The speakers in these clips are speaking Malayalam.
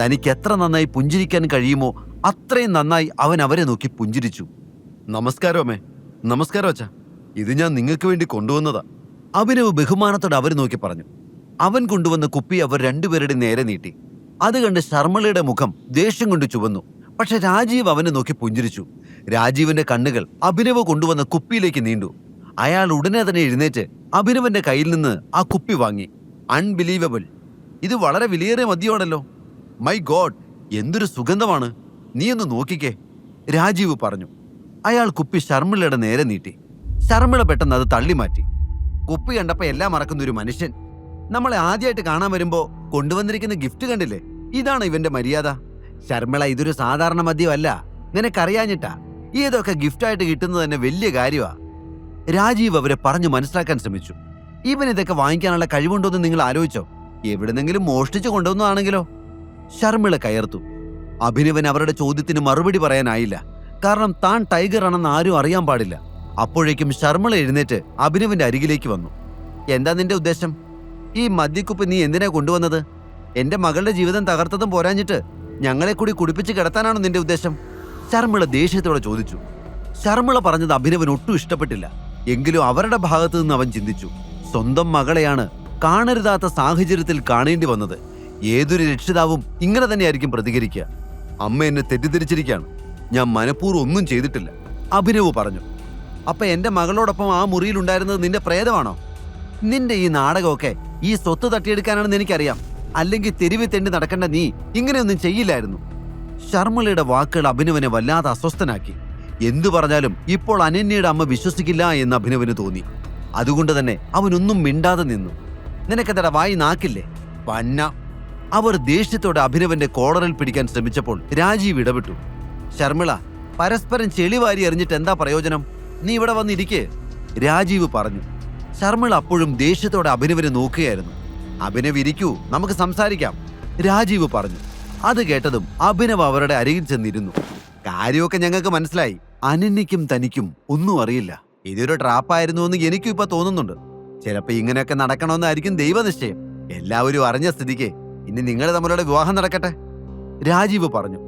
തനിക്ക് എത്ര നന്നായി പുഞ്ചിരിക്കാൻ കഴിയുമോ അത്രയും നന്നായി അവൻ അവരെ നോക്കി പുഞ്ചിരിച്ചു. നമസ്കാരം അമ്മേ. നമസ്കാരം അച്ഛ. ഇത് ഞാൻ നിങ്ങൾക്ക് വേണ്ടി കൊണ്ടുവന്നതാ. അഭിനവ് ബഹുമാനത്തോടെ അവർ നോക്കി പറഞ്ഞു. അവൻ കൊണ്ടുവന്ന കുപ്പി അവർ രണ്ടുപേരുടെ നേരെ നീട്ടി. അത് കണ്ട് ശർമ്മളയുടെ മുഖം ദേഷ്യം കൊണ്ട് ചുവന്നു. പക്ഷെ രാജീവ് അവനെ നോക്കി പുഞ്ചിരിച്ചു. രാജീവിന്റെ കണ്ണുകൾ അഭിനവ് കൊണ്ടുവന്ന കുപ്പിയിലേക്ക് നീണ്ടു. അയാൾ ഉടനെ തന്നെ എഴുന്നേറ്റ് അഭിനവന്റെ കയ്യിൽ നിന്ന് ആ കുപ്പി വാങ്ങി. അൺബിലീവബിൾ ഇത് വളരെ വിലയേറിയ മദ്യമാണല്ലോ. മൈ ഗോഡ് എന്തൊരു സുഗന്ധമാണ്. നീ ഒന്ന് നോക്കിക്കേ. രാജീവ് പറഞ്ഞു. അയാൾ കുപ്പി ശർമ്മിളയുടെ നേരെ നീട്ടി. ശർമ്മിള പെട്ടെന്ന് അത് തള്ളിമാറ്റി കുപ്പി കണ്ടപ്പോ എല്ലാം മറക്കുന്ന ഒരു മനുഷ്യൻ. നമ്മളെ ആദ്യമായിട്ട് കാണാൻ വരുമ്പോ കൊണ്ടുവന്നിരിക്കുന്ന ഗിഫ്റ്റ് കണ്ടില്ലേ? ഇതാണ് ഇവന്റെ മര്യാദ. ശർമ്മിള ഇതൊരു സാധാരണ മദ്യമല്ല. നിനക്കറിയാഞ്ഞിട്ടാ. ഏതൊക്കെ ഗിഫ്റ്റായിട്ട് കിട്ടുന്നത് തന്നെ വലിയ കാര്യമാ രാജീവ് അവരെ പറഞ്ഞു മനസ്സിലാക്കാൻ ശ്രമിച്ചു. ഇവൻ ഇതൊക്കെ വാങ്ങിക്കാനുള്ള കഴിവുണ്ടോ എന്ന് നിങ്ങൾ ആലോചിച്ചോ? എവിടെന്നെങ്കിലും മോഷ്ടിച്ചു കൊണ്ടുവന്നതാണെങ്കിലോ? ശർമ്മിള കയർത്തു. അഭിനവൻ അവരുടെ ചോദ്യത്തിന് മറുപടി പറയാനായില്ല. കാരണം താൻ ടൈഗർ ആണെന്ന് ആരും അറിയാൻ പാടില്ല. അപ്പോഴേക്കും ശർമ്മിള എഴുന്നേറ്റ് അഭിനവന്റെ അരികിലേക്ക് വന്നു. എന്താ നിന്റെ ഉദ്ദേശം? ഈ മദ്യക്കുപ്പ് നീ എന്തിനാ കൊണ്ടുവന്നത്? എന്റെ മകളുടെ ജീവിതം തകർത്തതും പോരാഞ്ഞിട്ട് ഞങ്ങളെ കൂടി കുടിപ്പിച്ച് കിടത്താനാണോ നിന്റെ ഉദ്ദേശം? ശർമ്മിള ദേഷ്യത്തോടെ ചോദിച്ചു. ശർമ്മിള പറഞ്ഞത് അഭിനവൻ ഒട്ടും ഇഷ്ടപ്പെട്ടില്ല. എങ്കിലും അവരുടെ ഭാഗത്തു നിന്ന് അവൻ ചിന്തിച്ചു. സ്വന്തം മകളെയാണ് കാണരുതാത്ത സാഹചര്യത്തിൽ കാണേണ്ടി വന്നത്. ഏതൊരു രക്ഷിതാവും ഇങ്ങനെ തന്നെയായിരിക്കും പ്രതികരിക്കുക. അമ്മ എന്നെ തെറ്റിദ്ധരിച്ചിരിക്കുകയാണ്. ഞാൻ മനഃപൂർവം ഒന്നും ചെയ്തിട്ടില്ല. അഭിനവ് പറഞ്ഞു. അപ്പൊ എന്റെ മകളോടൊപ്പം ആ മുറിയിലുണ്ടായിരുന്നത് നിന്റെ പ്രേതമാണോ? നിന്റെ ഈ നാടകമൊക്കെ ഈ സ്വത്ത് തട്ടിയെടുക്കാനാണെന്ന് എനിക്കറിയാം. അല്ലെങ്കിൽ തെരുവി തെണ്ടി നടക്കേണ്ട നീ ഇങ്ങനെയൊന്നും ചെയ്യില്ലായിരുന്നു. ശർമ്മളയുടെ വാക്കുകൾ അഭിനവനെ വല്ലാതെ അസ്വസ്ഥനാക്കി. എന്തു പറഞ്ഞാലും ഇപ്പോൾ അനന്യയുടെ അമ്മ വിശ്വസിക്കില്ല എന്ന് അഭിനവന് തോന്നി. അതുകൊണ്ട് തന്നെ അവനൊന്നും മിണ്ടാതെ നിന്നു. നിനക്കെന്താ വായി നാക്കില്ലേ? പന്ന. അവർ ദേഷ്യത്തോടെ അഭിനവന്റെ കോളറിൽ പിടിക്കാൻ ശ്രമിച്ചപ്പോൾ രാജീവ് ഇടപെട്ടു. ശർമിള പരസ്പരം ചെളിവാരി എറിഞ്ഞിട്ട് എന്താ പ്രയോജനം? നീ ഇവിടെ വന്നിരിക്കേ. രാജീവ് പറഞ്ഞു. ശർമിള അപ്പോഴും ദേഷ്യത്തോടെ അഭിനവനെ നോക്കുകയായിരുന്നു. അഭിനവ് ഇരിക്കൂ നമുക്ക് സംസാരിക്കാം. രാജീവ് പറഞ്ഞു. അത് കേട്ടതും അഭിനവ് അവരുടെ അരികിൽ ചെന്നിരുന്നു. കാര്യമൊക്കെ ഞങ്ങൾക്ക് മനസ്സിലായി. അനന്യയ്ക്കും തനിക്കും ഒന്നും അറിയില്ല. ഇതൊരു ട്രാപ്പായിരുന്നു എന്ന് എനിക്കും ഇപ്പൊ തോന്നുന്നുണ്ട്. ചിലപ്പോ ഇങ്ങനെയൊക്കെ നടക്കണമെന്നായിരിക്കും ദൈവനിശ്ചയം. എല്ലാവരും അറിഞ്ഞ സ്ഥിതിക്ക് ഇനി നിങ്ങൾ തമ്മിലുള്ള വിവാഹം നടക്കട്ടെ? രാജീവ് പറഞ്ഞു.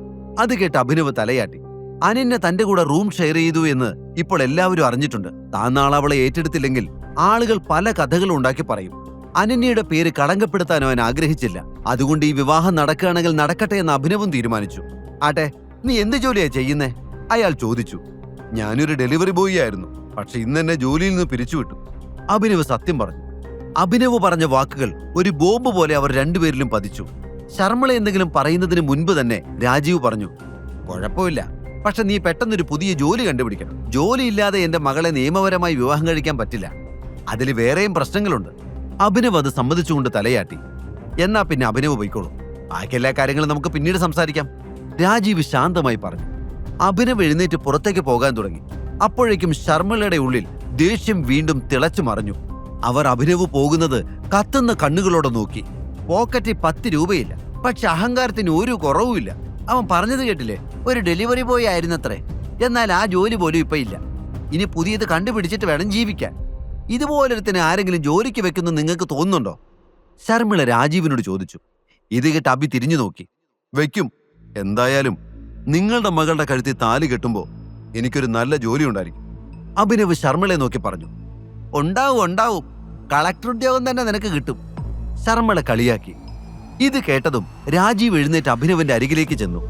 അത് കേട്ട് അഭിനവ് തലയാട്ടി. അനന്യ തന്റെ കൂടെ റൂം ഷെയർ ചെയ്തു എന്ന് ഇപ്പോൾ എല്ലാവരും അറിഞ്ഞിട്ടുണ്ട്. താൻ നാളെ അവളെ ഏറ്റെടുത്തില്ലെങ്കിൽ ആളുകൾ പല കഥകളും ഉണ്ടാക്കി പറയും. അനന്യയുടെ പേര് കളങ്കപ്പെടുത്താൻ അവൻ ആഗ്രഹിച്ചില്ല. അതുകൊണ്ട് ഈ വിവാഹം നടക്കുകയാണെങ്കിൽ നടക്കട്ടെ എന്ന് അഭിനവും തീരുമാനിച്ചു. ആട്ടെ നീ എന്ത് ജോലിയാ ചെയ്യുന്നേ? അയാൾ ചോദിച്ചു. ഞാനൊരു ഡെലിവറി ബോയി ആയിരുന്നു. പക്ഷെ ഇന്ന് എന്നെ ജോലിയിൽ നിന്ന് പിരിച്ചുവിട്ടു. അഭിനവ് സത്യം പറഞ്ഞു. അഭിനവ് പറഞ്ഞ വാക്കുകൾ ഒരു ബോംബ് പോലെ അവർ രണ്ടുപേരിലും പതിച്ചു. ശർമ്മള എന്തെങ്കിലും പറയുന്നതിന് മുൻപ് തന്നെ രാജീവ് പറഞ്ഞു കുഴപ്പമില്ല. പക്ഷെ നീ പെട്ടെന്നൊരു പുതിയ ജോലി കണ്ടുപിടിക്കണം. ജോലിയില്ലാതെ എന്റെ മകളെ നിയമപരമായി വിവാഹം കഴിക്കാൻ പറ്റില്ല. അതിൽ വേറെയും പ്രശ്നങ്ങളുണ്ട്. അഭിനവ് അത് സമ്മതിച്ചുകൊണ്ട് തലയാട്ടി. എന്നാ പിന്നെ അഭിനവ് പോയിക്കോളൂ. ബാക്കി എല്ലാ കാര്യങ്ങളും നമുക്ക് പിന്നീട് സംസാരിക്കാം. രാജീവ് ശാന്തമായി പറഞ്ഞു. അഭിനവ് എഴുന്നേറ്റ് പുറത്തേക്ക് പോകാൻ തുടങ്ങി. അപ്പോഴേക്കും ശർമ്മളയുടെ ഉള്ളിൽ ദേഷ്യം വീണ്ടും തിളച്ചു മറിഞ്ഞു അവർ അഭിനവ് പോകുന്നത് കത്തുന്ന കണ്ണുകളോടെ നോക്കി. പോക്കറ്റിൽ പത്ത് രൂപയില്ല. പക്ഷെ അഹങ്കാരത്തിന് ഒരു കുറവുമില്ല. അവൻ പറഞ്ഞത് കേട്ടില്ലേ? ഒരു ഡെലിവറി ബോയ് ആയിരുന്നത്രേ. എന്നാൽ ആ ജോലി പോലും ഇപ്പൊ ഇല്ല. ഇനി പുതിയത് കണ്ടുപിടിച്ചിട്ട് വേണം ജീവിക്കാൻ. ഇതുപോലൊരുത്തിന് ആരെങ്കിലും ജോലിക്ക് വെക്കുന്നു നിങ്ങൾക്ക് തോന്നുന്നുണ്ടോ? ശർമിള രാജീവിനോട് ചോദിച്ചു. ഇത് കേട്ട് അബി തിരിഞ്ഞു നോക്കി. വെക്കും. എന്തായാലും നിങ്ങളുടെ മകളുടെ കഴുത്തിൽ താലി കെട്ടുമ്പോൾ എനിക്കൊരു നല്ല ജോലി ഉണ്ടായിരിക്കും. അഭിനവ് ശർമിളയെ നോക്കി പറഞ്ഞു. ഉണ്ടാവും ഉണ്ടാവും. കളക്ടർ ഉദ്യോഗം തന്നെ നിനക്ക് കിട്ടും. ശർമ്മളെ കളിയാക്കി. ഇത് കേട്ടതും രാജീവ് എഴുന്നേറ്റ് അഭിനവന്റെ അരികിലേക്ക് ചെന്നു.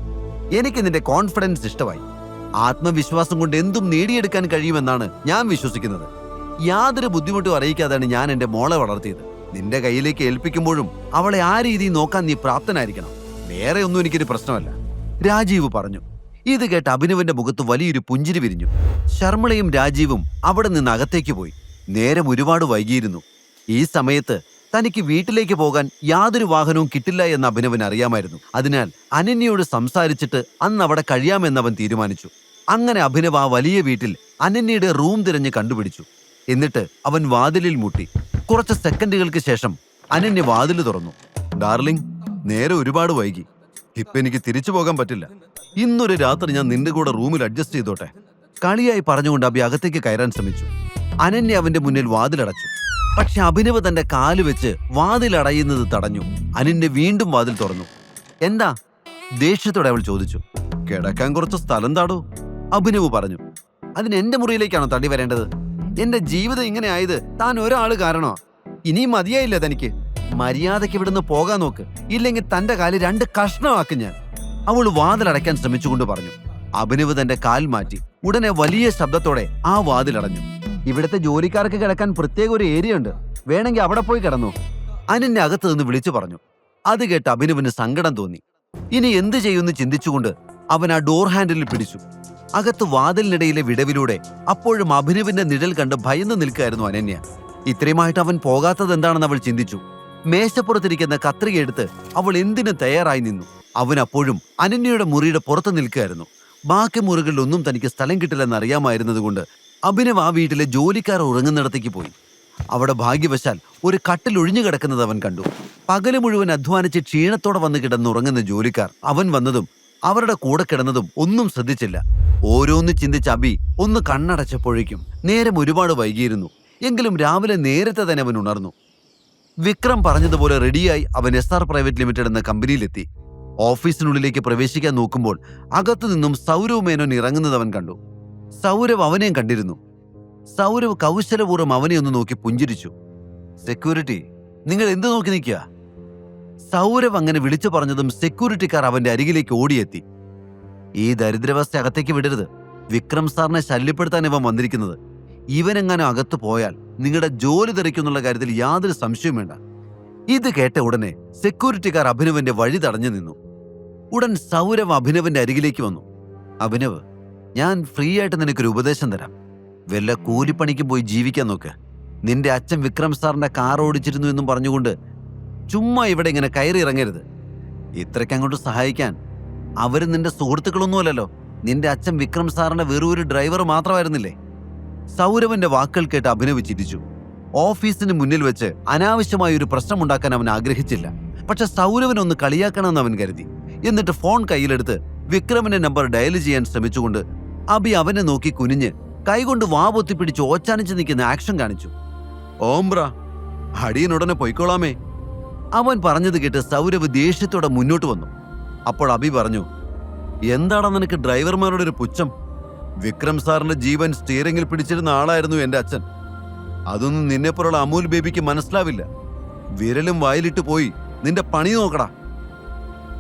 എനിക്ക് നിന്റെ കോൺഫിഡൻസ് ഇഷ്ടമായി. ആത്മവിശ്വാസം കൊണ്ട് എന്തും നേടിയെടുക്കാൻ കഴിയുമെന്നാണ് ഞാൻ വിശ്വസിക്കുന്നത്. യാതൊരു ബുദ്ധിമുട്ടും അറിയിക്കാതെയാണ് ഞാൻ എന്റെ മോളെ വളർത്തിയത്. നിന്റെ കയ്യിലേക്ക് ഏൽപ്പിക്കുമ്പോഴും അവളെ ആ രീതിയിൽ നോക്കാൻ നീ പ്രാപ്തനായിരിക്കണം. വേറെ ഒന്നും എനിക്കൊരു പ്രശ്നമല്ല. രാജീവ് പറഞ്ഞു. ഇത് കേട്ട് അഭിനവന്റെ മുഖത്ത് വലിയൊരു പുഞ്ചിരി വിരിഞ്ഞു. ശർമ്മളയും രാജീവും അവിടെ നിന്ന് അകത്തേക്ക് പോയി. നേരം ഒരുപാട് വൈകിയിരുന്നു. ഈ സമയത്ത് തനിക്ക് വീട്ടിലേക്ക് പോകാൻ യാതൊരു വാഹനവും കിട്ടില്ല എന്ന് അഭിനവൻ അറിയാമായിരുന്നു. അതിനാൽ അനന്യയോട് സംസാരിച്ചിട്ട് അന്ന് അവിടെ കഴിയാമെന്ന് അവൻ തീരുമാനിച്ചു. അങ്ങനെ അഭിനവ് ആ വലിയ വീട്ടിൽ അനന്യയുടെ റൂം തിരഞ്ഞ് കണ്ടുപിടിച്ചു. എന്നിട്ട് അവൻ വാതിലിൽ മുട്ടി. കുറച്ച് സെക്കൻഡുകൾക്ക് ശേഷം അനന്യ വാതിൽ തുറന്നു. ഡാർലിംഗ് നേരെ ഒരുപാട് വൈകി. ഇപ്പൊ എനിക്ക് തിരിച്ചു പോകാൻ പറ്റില്ല. ഇന്നൊരു രാത്രി ഞാൻ നിന്റെ കൂടെ റൂമിൽ അഡ്ജസ്റ്റ് ചെയ്തോട്ടെ. കളിയായി പറഞ്ഞുകൊണ്ട് അഭി അകത്തേക്ക് കയറാൻ ശ്രമിച്ചു. അനന്യ അവന്റെ മുന്നിൽ വാതിലടച്ചു. പക്ഷെ അഭിനവ് തന്റെ കാൽ വെച്ച് വാതിലടയുന്നത് തടഞ്ഞു. അനന്യ വീണ്ടും വാതിൽ തുറന്നു. എന്താ? ദേഷ്യത്തോടെ അവൾ ചോദിച്ചു. കിടക്കാൻ കുറച്ച് സ്ഥലം താടോ അഭിനവ് പറഞ്ഞു. അതിന് എന്റെ മുറിയിലേക്കാണോ തള്ളി വരേണ്ടത്? എന്റെ ജീവിതം ഇങ്ങനെ ആയത് താൻ ഒരാൾ കാരണോ? ഇനിയും മതിയായില്ല തനിക്ക്. മര്യാദയ്ക്ക് ഇവിടുന്ന് പോകാൻ നോക്ക്. ഇല്ലെങ്കിൽ തന്റെ കാൽ രണ്ട് കഷ്ണമാക്കും ഞാൻ. അവൾ വാതിലടയ്ക്കാൻ ശ്രമിച്ചുകൊണ്ട് പറഞ്ഞു. അഭിനവ് തന്റെ കാൽ മാറ്റി. ഉടനെ വലിയ ശബ്ദത്തോടെ ആ വാതിലടഞ്ഞു. ഇവിടുത്തെ ജോലിക്കാർക്ക് കിടക്കാൻ പ്രത്യേക ഒരു ഏരിയ ഉണ്ട്. വേണമെങ്കിൽ അവിടെ പോയി കിടന്നു. അനിന്റെ അകത്ത് നിന്ന് വിളിച്ചു പറഞ്ഞു. അത് കേട്ട് അഭിനവിന് സങ്കടം തോന്നി. ഇനി എന്ത് ചെയ്യുമെന്ന് ചിന്തിച്ചുകൊണ്ട് അവൻ ആ ഡോർ ഹാൻഡിൽ പിടിച്ചു. അകത്ത് വാതിലിനിടയിലെ വിടവിലൂടെ അപ്പോഴും അഭിനവിന്റെ നിഴൽ കണ്ട് ഭയന്ന് നിൽക്കുകയായിരുന്നു അനന്യ. ഇത്രയുമായിട്ട് അവൻ പോകാത്തത് എന്താണെന്ന് അവൾ ചിന്തിച്ചു. മേശപ്പുറത്തിരിക്കുന്ന കത്രിക എടുത്ത് അവൾ എന്തിനു തയ്യാറായി നിന്നു. അവൻ അപ്പോഴും അനന്യയുടെ മുറിയുടെ പുറത്ത് നിൽക്കുകയായിരുന്നു. ബാക്കി മുറികളിലൊന്നും തനിക്ക് സ്ഥലം കിട്ടില്ലെന്ന് അറിയാമായിരുന്നതുകൊണ്ട് അഭിനവ് ആ വീട്ടിലെ ജോലിക്കാർ ഉറങ്ങുന്നിടത്തേക്ക് പോയി. അവിടെ ഭാഗ്യവശാൽ ഒരു കട്ടിൽ ഒഴിഞ്ഞു കിടക്കുന്നത് അവൻ കണ്ടു. പകൽ മുഴുവൻ അധ്വാനിച്ച് ക്ഷീണത്തോടെ വന്ന് കിടന്നുറങ്ങുന്ന ജോലിക്കാർ അവൻ വന്നതും അവരുടെ കൂടെ കിടന്നതും ഒന്നും ശ്രദ്ധിച്ചില്ല. ഓരോന്ന് ചിന്തിച്ച അബി ഒന്ന് കണ്ണടച്ചപ്പോഴേക്കും നേരം ഒരുപാട് വൈകിയിരുന്നു. എങ്കിലും രാവിലെ നേരത്തെ തന്നെ അവൻ ഉണർന്നു. വിക്രം പറഞ്ഞതുപോലെ റെഡിയായി അവൻ എസ് ആർ പ്രൈവറ്റ് ലിമിറ്റഡ് എന്ന കമ്പനിയിലെത്തി. ഓഫീസിനുള്ളിലേക്ക് പ്രവേശിക്കാൻ നോക്കുമ്പോൾ അകത്തുനിന്നും സൗരവ് മേനോൻ ഇറങ്ങുന്നത് അവൻ കണ്ടു. സൗരവ് അവനെയും കണ്ടിരുന്നു. സൗരവ് കൗശലപൂർവം അവനെ ഒന്ന് നോക്കി പുഞ്ചിരിച്ചു. സെക്യൂരിറ്റി നിങ്ങൾ എന്ത് നോക്കി നിൽക്കുക? സൗരവ് അങ്ങനെ വിളിച്ചു പറഞ്ഞതും സെക്യൂരിറ്റിക്കാർ അവന്റെ അരികിലേക്ക് ഓടിയെത്തി. ഈ ദരിദ്രവസ്ഥ അകത്തേക്ക് വിടരുത്. വിക്രം സാറിനെ ശല്യപ്പെടുത്താൻ ഇവൻ വന്നിരിക്കുന്നത്. ഇവനെങ്ങാനും അകത്ത് പോയാൽ നിങ്ങളുടെ ജോലി തെറിക്കുന്നുള്ള കാര്യത്തിൽ യാതൊരു സംശയവും വേണ്ട. ഇത് കേട്ട ഉടനെ സെക്യൂരിറ്റിക്കാർ അഭിനവന്റെ വഴി തടഞ്ഞു നിന്നു. ഉടൻ സൗരവ് അഭിനവന്റെ അരികിലേക്ക് വന്നു. അഭിനവ് ഞാൻ ഫ്രീ ആയിട്ട് നിനക്കൊരു ഉപദേശം തരാം. വല്ല കൂലിപ്പണിക്ക് പോയി ജീവിക്കാൻ നോക്ക്. നിന്റെ അച്ഛൻ വിക്രം സാറിന്റെ കാർ ഓടിച്ചിരുന്നു എന്നും പറഞ്ഞുകൊണ്ട് ചുമ്മാ ഇവിടെ ഇങ്ങനെ കയറി ഇറങ്ങരുത്. ഇത്രയ്ക്ക് അങ്ങോട്ട് സഹായിക്കാൻ അവർ നിന്റെ സുഹൃത്തുക്കളൊന്നുമല്ലല്ലോ നിന്റെ അച്ഛൻ വിക്രം സാറിന്റെ വെറും ഒരു ഡ്രൈവർ മാത്രമായിരുന്നില്ലേ? സൗരവന്റെ വാക്കുകൾ കേട്ട് അഭിനവ് ചിരിച്ചു. ഓഫീസിന് മുന്നിൽ വെച്ച് അനാവശ്യമായ ഒരു പ്രശ്നം ഉണ്ടാക്കാൻ അവൻ ആഗ്രഹിച്ചില്ല. പക്ഷെ സൗരവൻ ഒന്ന് കളിയാക്കണമെന്ന് അവൻ കരുതി. എന്നിട്ട് ഫോൺ കയ്യിലെടുത്ത് വിക്രമിന്റെ നമ്പർ ഡയൽ ചെയ്യാൻ ശ്രമിച്ചുകൊണ്ട് അബി അവനെ നോക്കി കുനിഞ്ഞ് കൈകൊണ്ട് വാ പിടിച്ച് ഓച്ചാനിച്ച് നിൽക്കുന്ന ആക്ഷൻ കാണിച്ചു. ഓംബ്ര അടിയനുടനെ പൊയ്ക്കോളാമേ. അവൻ പറഞ്ഞത് കേട്ട് സൗരവ് ദേഷ്യത്തോടെ മുന്നോട്ട് വന്നു. അപ്പോൾ അബി പറഞ്ഞു എന്താണ് നിനക്ക് ഡ്രൈവർമാരുടെ ഒരു പുച്ഛം? വിക്രം സാറിന്റെ ജീവൻ സ്റ്റിയറിംഗിൽ പിടിച്ചിരുന്ന ആളായിരുന്നു എന്റെ അച്ഛൻ. അതൊന്നും നിന്നെപ്പോലുള്ള അമൂൽ ബേബിക്ക് മനസ്സിലാവില്ല. വിരലും വായിലിട്ട് പോയി. നിന്റെ പണി നോക്കടാ.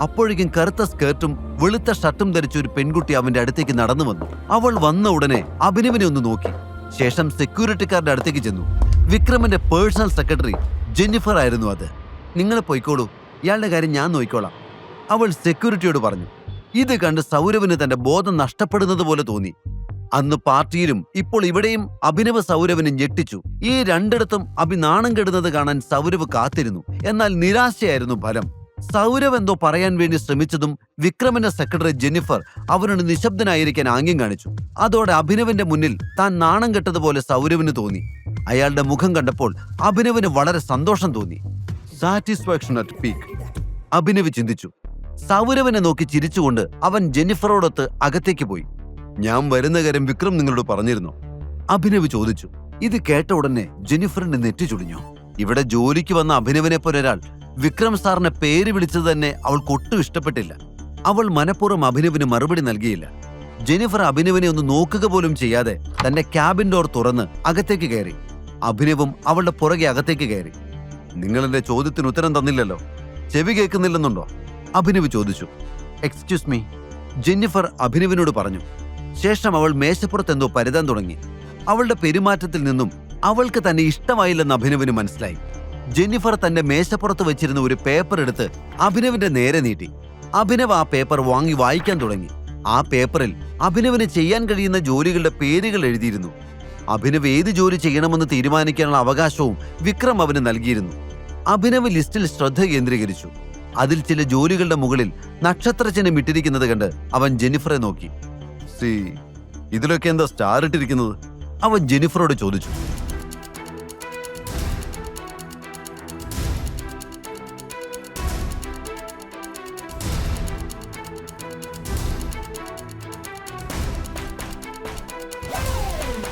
അപ്പോഴേക്കും കറുത്ത സ്കേർട്ടും വെളുത്ത ഷർട്ടും ധരിച്ച ഒരു പെൺകുട്ടി അവന്റെ അടുത്തേക്ക് നടന്നു വന്നു. അവൾ വന്ന ഉടനെ അഭിനവിനെ ഒന്ന് നോക്കി. ശേഷം സെക്യൂരിറ്റിക്കാരുടെ അടുത്തേക്ക് ചെന്നു. വിക്രമന്റെ പേഴ്സണൽ സെക്രട്ടറി ജെന്നിഫർ ആയിരുന്നു അത്. നിങ്ങളെ പോയിക്കോളൂ. ഇയാളുടെ കാര്യം ഞാൻ നോക്കിക്കോളാം. അവൾ സെക്യൂരിറ്റിയോട് പറഞ്ഞു. ഇത് കണ്ട് സൗരവിന് തന്റെ ബോധം നഷ്ടപ്പെടുന്നത് പോലെ തോന്നി. അന്ന് പാർട്ടിയിലും ഇപ്പോൾ ഇവിടെയും അഭിനവ് സൗരവിനെ ഞെട്ടിച്ചു. ഈ രണ്ടിടത്തും അഭിനാണം കെടുന്നത് കാണാൻ സൗരവ് കാത്തിരുന്നു. എന്നാൽ നിരാശയായിരുന്നു ഫലം. സൗരവ് എന്തോ പറയാൻ വേണ്ടി ശ്രമിച്ചതും വിക്രമിന്റെ സെക്രട്ടറി ജെന്നിഫർ അവനോട് നിശബ്ദനായിരിക്കാൻ ആംഗ്യം കാണിച്ചു. അതോടെ അഭിനവിന്റെ മുന്നിൽ താൻ നാണം കെട്ടതുപോലെ സൗരവിന് തോന്നി. അയാളുടെ മുഖം കണ്ടപ്പോൾ അഭിനവിന് വളരെ സന്തോഷം തോന്നി. സാറ്റിസ്ഫാക്ഷൻ അറ്റ് പീക്ക് അഭിനവ് ചിന്തിച്ചു. സൗരവനെ നോക്കി ചിരിച്ചുകൊണ്ട് അവൻ ജെന്നിഫറോടൊത്ത് അകത്തേക്ക് പോയി. ഞാൻ വരുന്ന കാര്യം വിക്രം നിങ്ങളോട് പറഞ്ഞിരുന്നു. അഭിനവ് ചോദിച്ചു. ഇത് കേട്ട ഉടനെ ജെന്നിഫറിന്റെ നെറ്റി ചുളിഞ്ഞു. ഇവിടെ ജോലിക്ക് വന്ന അഭിനവിനെ പോലെ ഒരാൾ വിക്രം സാറിനെ പേര് വിളിച്ചത് തന്നെ അവൾക്ക് ഒട്ടും ഇഷ്ടപ്പെട്ടില്ല. അവൾ മനഃപൂർവം അഭിനവിന് മറുപടി നൽകിയില്ല. ജെനിഫർ അഭിനവിനെ ഒന്ന് നോക്കുക പോലും ചെയ്യാതെ തന്റെ ക്യാബിൻ ഡോർ തുറന്ന് അകത്തേക്ക് കയറി. അഭിനവും അവളുടെ പുറകെ അകത്തേക്ക് കയറി. നിങ്ങൾ എന്റെ ചോദ്യത്തിന് ഉത്തരം തന്നില്ലല്ലോ? ചെവി കേൾക്കുന്നില്ലെന്നുണ്ടോ? അഭിനവ് ചോദിച്ചു. എക്സ്ക്യൂസ് മീ ജെന്നിഫർ അഭിനവിനോട് പറഞ്ഞു. ശേഷം അവൾ മേശപ്പുറത്ത് എന്തോ പരുതാൻ തുടങ്ങി. അവളുടെ പെരുമാറ്റത്തിൽ നിന്നും അവൾക്ക് തന്നെ ഇഷ്ടമായില്ലെന്ന് അഭിനവിന് മനസ്സിലായി. ജെന്നിഫർ തന്റെ മേശപ്പുറത്ത് വെച്ചിരുന്ന ഒരു പേപ്പർ എടുത്ത് അഭിനവിന്റെ നേരെ നീട്ടി. അഭിനവ് ആ പേപ്പർ വാങ്ങി വായിക്കാൻ തുടങ്ങി. ആ പേപ്പറിൽ അഭിനവിന് ചെയ്യാൻ കഴിയുന്ന ജോലികളുടെ പേരുകൾ എഴുതിയിരുന്നു. അഭിനവ് ഏത് ജോലി ചെയ്യണമെന്ന് തീരുമാനിക്കാനുള്ള അവകാശവും വിക്രം അവന് നൽകിയിരുന്നു. അഭിനവ് ലിസ്റ്റിൽ ശ്രദ്ധ കേന്ദ്രീകരിച്ചു. അതിൽ ചില ജോലികളുടെ മുകളിൽ നക്ഷത്രചിഹ്നം ഇട്ടിരിക്കുന്നത് കണ്ട് അവൻ ജെന്നിഫറെ നോക്കി. സി ഇതിലൊക്കെ എന്താ സ്റ്റാർ ഇട്ടിരിക്കുന്നത്? അവൻ ജെന്നിഫറോട് ചോദിച്ചു.